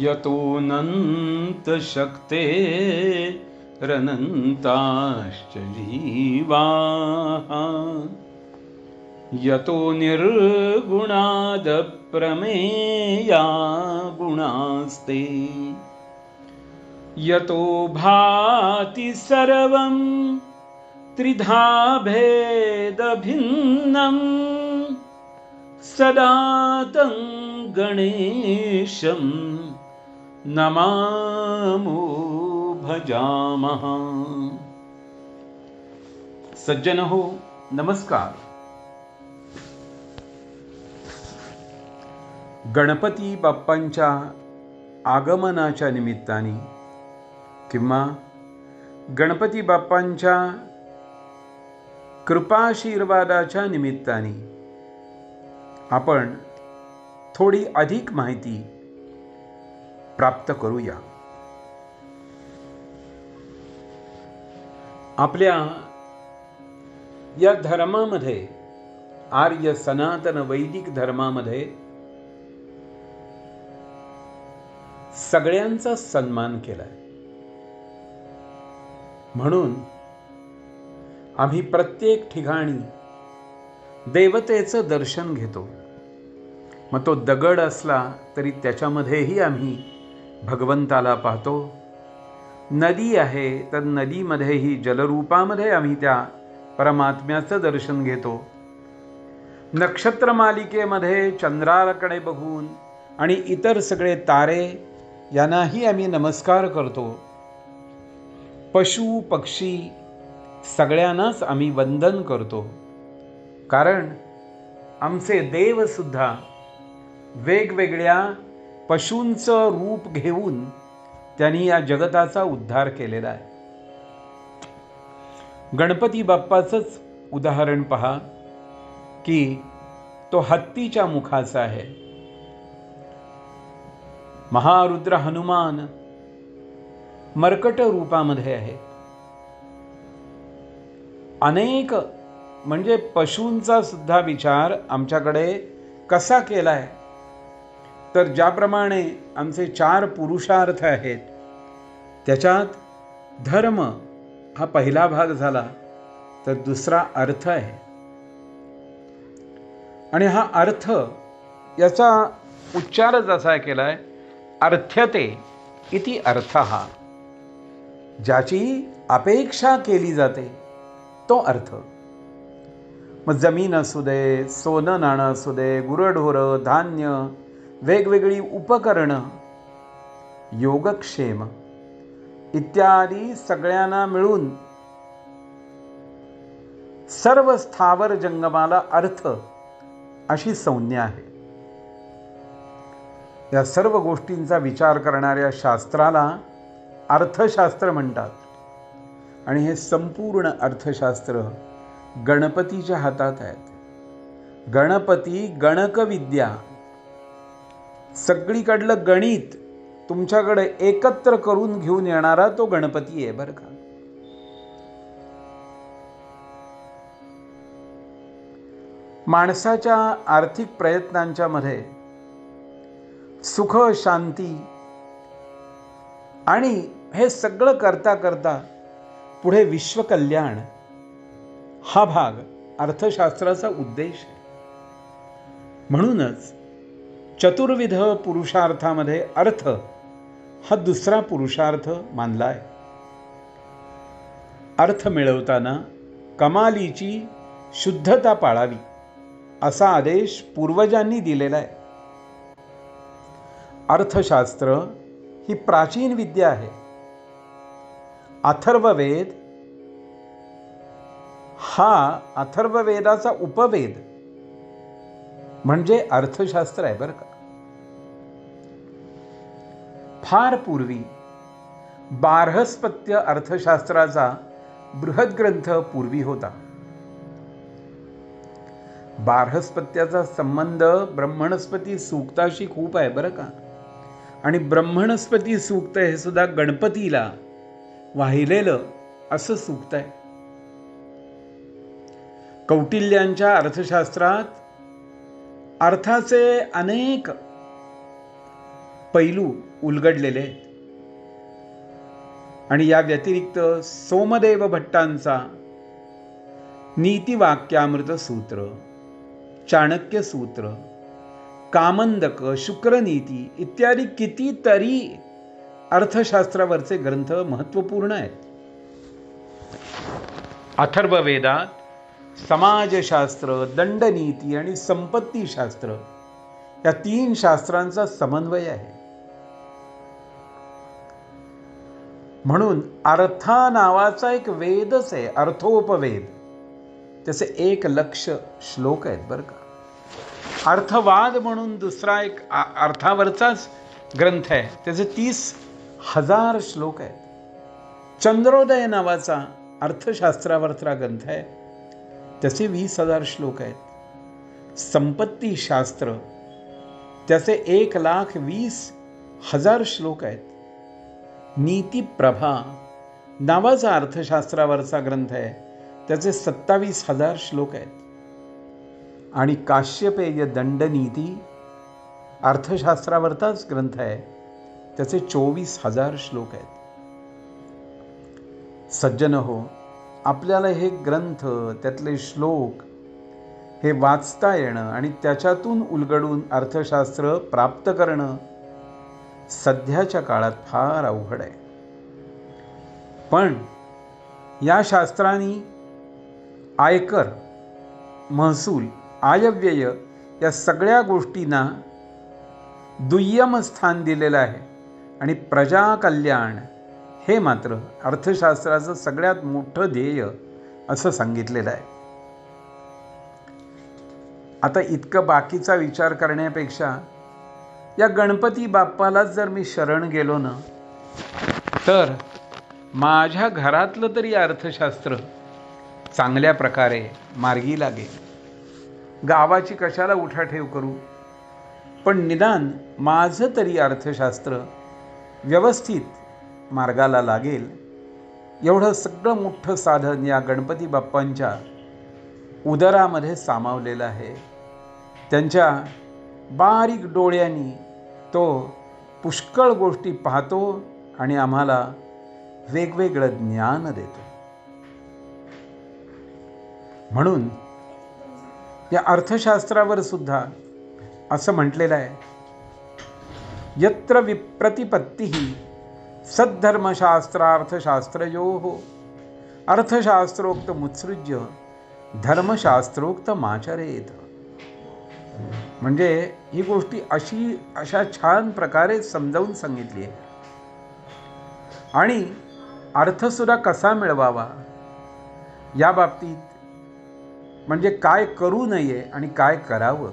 यतोऽनन्तशक्ते रनन्ताश्च जीवाः यतो निर्गुणादप्रमेया गुणास्ते। यतो भाति सर्वं त्रिधा भेदभिन्नम् सदा तं गणेशं नमामो भजामः। सज्जन हो नमस्कार। गणपती बाप्पांच्या आगमनाच्या निमित्ताने किंवा गणपती बाप्पांच्या कृपाशीर्वादाच्या निमित्ताने आपण थोडी अधिक माहिती प्राप्त करूया. आपल्या या धर्मामध्ये आर्य सनातन वैदिक धर्मामध्ये सगळ्यांचा सन्मान केलाय. म्हणून आम्ही प्रत्येक ठिकाणी देवतेचं दर्शन घेतो. मग तो दगड असला तरी त्याच्यामध्येही आम्ही भगवंताला पाहतो. नदी आहे तर नदीमध्येही जलरूपामध्ये आम्ही त्या परमात्म्याचं दर्शन घेतो. नक्षत्र मालिकेमध्ये चंद्राकडे बघून आणि इतर सगळे तारे यांनाही आम्ही नमस्कार करतो. पशु पक्षी सगळ्यांनाच आम्ही वंदन करतो. कारण आमचे देवसुद्धा वेगवेगळ्या पशूंचं रूप घेऊन त्यांनी या जगताचा उद्धार केलेला आहे. गणपती बाप्पाचंच उदाहरण पहा की तो हत्तीच्या मुखाचा आहे. महारुद्र हनुमान मर्कट रूपामध्ये आहे. अनेक म्हणजे पशूंचा सुद्धा विचार आमच्याकडे कसा केला आहे तर ज्याप्रमाणे आमचे चार पुरुषार्थ आहेत त्याच्यात धर्म हा पहिला भाग झाला तर दुसरा अर्थ आहे. आणि हा अर्थ याचा उच्चारच असा केलाय अर्थ्यते इति अर्थ. हा ज्याची अपेक्षा केली जाते तो अर्थ. मग जमीन असू दे सोनं नाणं असू दे गुरढोरं धान्य वेगवेगळी उपकरणं योगक्षेम इत्यादी सगळ्यांना मिळून सर्व स्थावर जंगमाला अर्थ अशी संज्ञा आहे. या सर्व गोष्टींचा विचार करणाऱ्या शास्त्राला अर्थशास्त्र म्हणतात. आणि हे संपूर्ण अर्थशास्त्र गणपतीच्या हातात आहेत. गणपती गणकविद्या सगळीकडलं गणित तुमच्याकडे एकत्र करून घेऊन येणारा तो गणपती आहे बरं का? माणसाच्या आर्थिक प्रयत्नांच्या मध्ये सुख शांती आणि हे सगळं करता करता पुढे विश्वकल्याण हा भाग अर्थशास्त्राचा उद्देश आहे. म्हणूनच चतुर्विध पुरुषार्थामध्ये अर्थ हा दुसरा पुरुषार्थ मानला आहे. अर्थ मिळवताना कमालीची शुद्धता पाळावी असा आदेश पूर्वजांनी दिलेला आहे. अर्थशास्त्र ही प्राचीन विद्या आहे. अथर्ववेद हा अथर्ववेदाचा उपवेद म्हणजे अर्थशास्त्र आहे बरं का. फार पूर्वी बारहस्पत्य अर्थशास्त्राचा बृहद ग्रंथ पूर्वी होता. बारहस्पत्याचा संबंध ब्रह्मणस्पती सूक्ताशी खूप आहे बरं का. आणि ब्रह्मणस्पती सूक्त हे सुद्धा गणपतीला वाहिलेलं असं सूक्त आहे. कौटिल्यांच्या अर्थशास्त्रात अर्थाचे अनेक पैलू उलगडलेले आहेत. आणि या व्यतिरिक्त सोमदेव भट्टांचा नीतिवाक्यामृत सूत्र चाणक्य सूत्र कामंदक शुक्रनीती इत्यादी कितीतरी अर्थशास्त्रावरचे ग्रंथ महत्त्वपूर्ण आहेत. अथर्ववेदात समाजशास्त्र दंडनीती आणि संपत्तीशास्त्र या तीन शास्त्रांचा समन्वय आहे. म्हणून अर्था नावाचा एक वेदच आहे अर्थोपवेद. त्याचे एक लक्ष श्लोक आहेत बरं का. अर्थवाद म्हणून दुसरा एक अर्थावरचाच ग्रंथ आहे. त्याचे तीस हजार श्लोक आहेत. चंद्रोदय नावाचा अर्थशास्त्रावरचा ग्रंथ आहे. त्याचे वीस हजार श्लोक आहेत. संपत्तीशास्त्र त्याचे एक लाख वीस हजार श्लोक आहेत. नीतीप्रभा नावाचा अर्थशास्त्रावरचा ग्रंथ आहे. त्याचे सत्तावीस हजार श्लोक आहेत. आणि काश्यपेय दंडनीती अर्थशास्त्रावरचाच ग्रंथ आहे. त्याचे चोवीस हजार श्लोक आहेत. सज्जन हो आपल्याला हे ग्रंथ त्यातले श्लोक हे वाचता येणं आणि त्याच्यातून उलगडून अर्थशास्त्र प्राप्त करणं सध्याच्या काळात फार अवघड आहे. पण या शास्त्रांनी आयकर महसूल आयव्यय या सगळ्या गोष्टींना दुय्यम स्थान दिलेलं आहे आणि प्रजाकल्याण हे मात्र अर्थशास्त्राचं सगळ्यात मोठं ध्येय असं सांगितलेलं आहे. आता इतकं बाकीचा विचार करण्यापेक्षा या गणपती बाप्पालाच जर मी शरण गेलो ना तर माझ्या घरातलं तरी अर्थशास्त्र चांगल्या प्रकारे मार्गी लागेल. गावाची कशाला उठाठेव करू? पण निदान माझं तरी अर्थशास्त्र व्यवस्थित मार्गाला लागेल. एवढं सगळं मोठं साधन या गणपती बाप्पांच्या उदरामध्ये सामावलेलं आहे. त्यांच्या बारीक डोळ्यांनी तो पुष्कळ गोष्टी पाहतो आणि आम्हाला वेगवेगळं ज्ञान देतो. म्हणून या अर्थशास्त्रावर सुद्धा असं म्हटलेलं आहे. यत्र विप्रतिपत्ती सद्धर्मशास्त्रार्थशास्त्रयो। हो अर्थशास्त्रोक्त मुत्सृज्य धर्मशास्त्रोक्त माचरेत। म्हणजे ही गोष्टी अशी अशा छान प्रकारे समजावून सांगितली आहे. आणि अर्थसुद्धा कसा मिळवावा? या बाबतीत म्हणजे काय करू नये आणि काय करावं?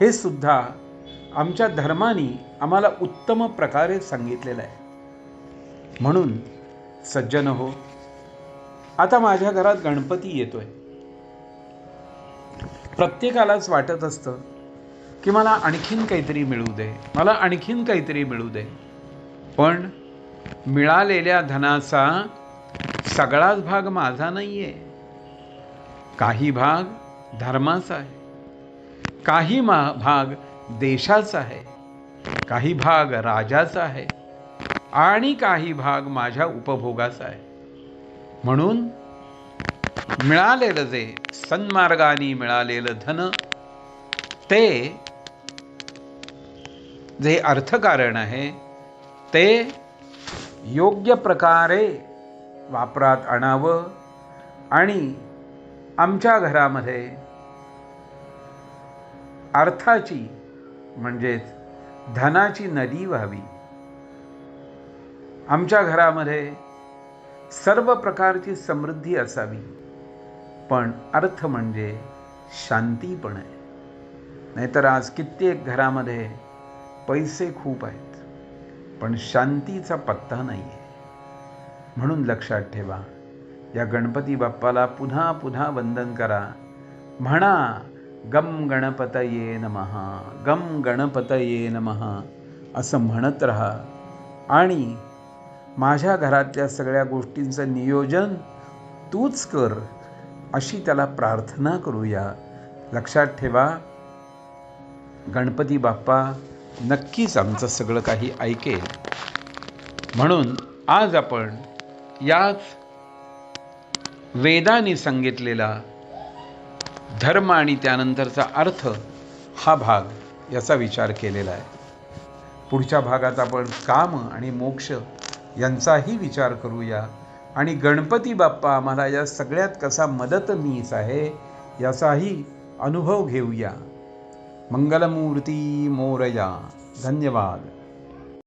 हे सुद्धा आमच्या धर्माने आम्हाला उत्तम प्रकारे सांगितलेलं आहे. म्हणून सज्जन हो आता माझ्या घरात गणपती येतोय. प्रत्येकालाच वाटत असतं की मला आणखीन काहीतरी मिळू दे मला आणखीन काहीतरी मिळू दे. पण मिळालेल्या धनाचा सगळाच भाग माझा नाही आहे काही भाग धर्माचा आहे. काही मा भाग देशाचा आहे. काही भाग राजाचा आहे. आणि काही भाग माझ्या उपभोगाचा आहे. म्हणून मिळालेलं जे सन्मार्गाने मिळालेलं धन ते जे अर्थकारण आहे ते योग्य प्रकारे वापरात आणावं आणि आमच्या घरामध्ये अर्थाची म्हणजेच धनाची नदी व्हावी. आमच्या घरामध्ये सर्व प्रकारची समृद्धी असावी. पण अर्थ म्हणजे शांती पण आहे. नाहीतर आज कित्येक घरामध्ये पैसे खूप आहेत पण शांतीचा पत्ता नाही आहे म्हणून लक्षात ठेवा या गणपती बाप्पाला पुन्हा पुन्हा वंदन करा. म्हणा गम गणपत ये नमहा गम गणपत ये नमहा असं म्हणत राहा. आणि माझ्या घरातल्या सगळ्या गोष्टींचं नियोजन तूच कर अशी त्याला प्रार्थना करूया. लक्षात ठेवा गणपती बाप्पा नक्कीच आमचं सगळं काही ऐकेल. म्हणून आज आपण याच वेदाने सांगितलेला धर्म आणि त्यानंतरचा अर्थ हा भाग याचा विचार केलेला आहे. पुढच्या भागात आपण काम आणि मोक्ष यांचाही विचार करूया. आणि गणपती बाप्पा आम्हाला या सगळ्यात कसा मदत मीच आहे याचाही अनुभव घेऊया. मंगलमूर्ती मोरया. धन्यवाद.